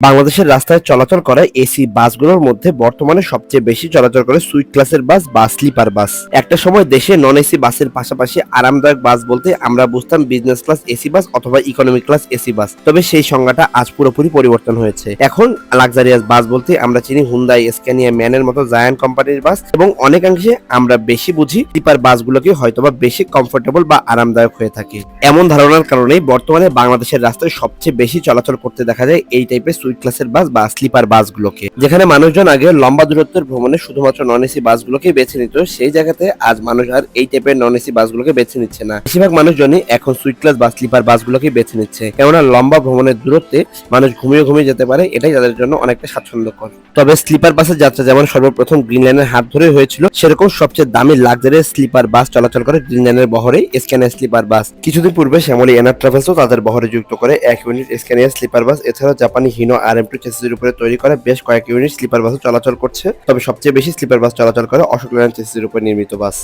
বাংলাদেশের রাস্তায় চলাচল করা এসি বাসগুলোর মধ্যে বর্তমানে সবচেয়ে বেশি চলাচল করে সুইট ক্লাসের বাস বা স্লিপার বাস। একটা সময় দেশে নন এসি বাসের পাশাপাশি আরামদায়ক বাস বলতে আমরা বুঝতাম বিজনেস ক্লাস এসি বাস অথবা ইকোনমি ক্লাস এসি বাস। তবে সেই সংজ্ঞাটা আজ পুরোপুরি পরিবর্তন হয়েছে। এখন লাক্সারিয়াস বাস বলতে আমরা চিনি হুন্দাই স্ক্যানিয়া ম্যানের মতো জায়ান্ট কোম্পানির বাস এবং অনেকাংশে আমরা বেশি বুঝি স্লিপার বাসগুলোকে হয়তোবা বেশি কমফোর্টেবল বা আরামদায়ক হয়ে থাকে। এমন ধারণার কারণেই বর্তমানে বাংলাদেশের রাস্তায় সবচেয়ে বেশি চলাচল করতে দেখা যায় এই টাইপের সুইট ক্লাসের বাস বা স্লিপার বাসগুলোকে। যেখানে মানুষজন আগে লম্বা দূরত্বের ভ্রমণে শুধুমাত্র নন এসি বাসগুলোকে বেছে নিত, সেই জায়গাতে আজ মানুষ আর এই টাইপের নন এসি বাসগুলোকে বেছে নিচ্ছে না। বেশিরভাগ মানুষজনই এখন সুইট ক্লাস বা স্লিপার বাসগুলোকে বেছে নিচ্ছে। কেননা লম্বা ভ্রমণের দূরত্বে মানুষ ঘুমিয়ে ঘুমিয়ে যেতে পারে, এটাই তাদের জন্য অনেকটা স্বাচ্ছন্দ্যকর। তবে স্লিপার বাসের যাত্রা যেমন সর্বপ্রথম গ্রিন লাইনের হাত ধরে হয়েছিল, সেরকম সবচেয়ে দামি লাক্সারি স্লিপার বাস চলাচল করে গ্রিন লাইনের বহরে স্ক্যানিয়া স্লিপার বাস। কিছুদিন পূর্বে শ্যামলী এনার ট্রাভেলসও তাদের বহরে যুক্ত করে, এক ইউনিট স্ক্যানিয়া স্লিপার বাস, এছাড়াও জাপানি হিনো আর এম টু চেসিসের উপরে তৈরি করে বেশ কয়েক ইউনিট স্লিপার বাস চলাচল করছে। তবে সবচেয়ে বেশি স্লিপার বাস চলাচল করে অশোক লেল্যান্ড চেসিসের উপর নির্মিত বাস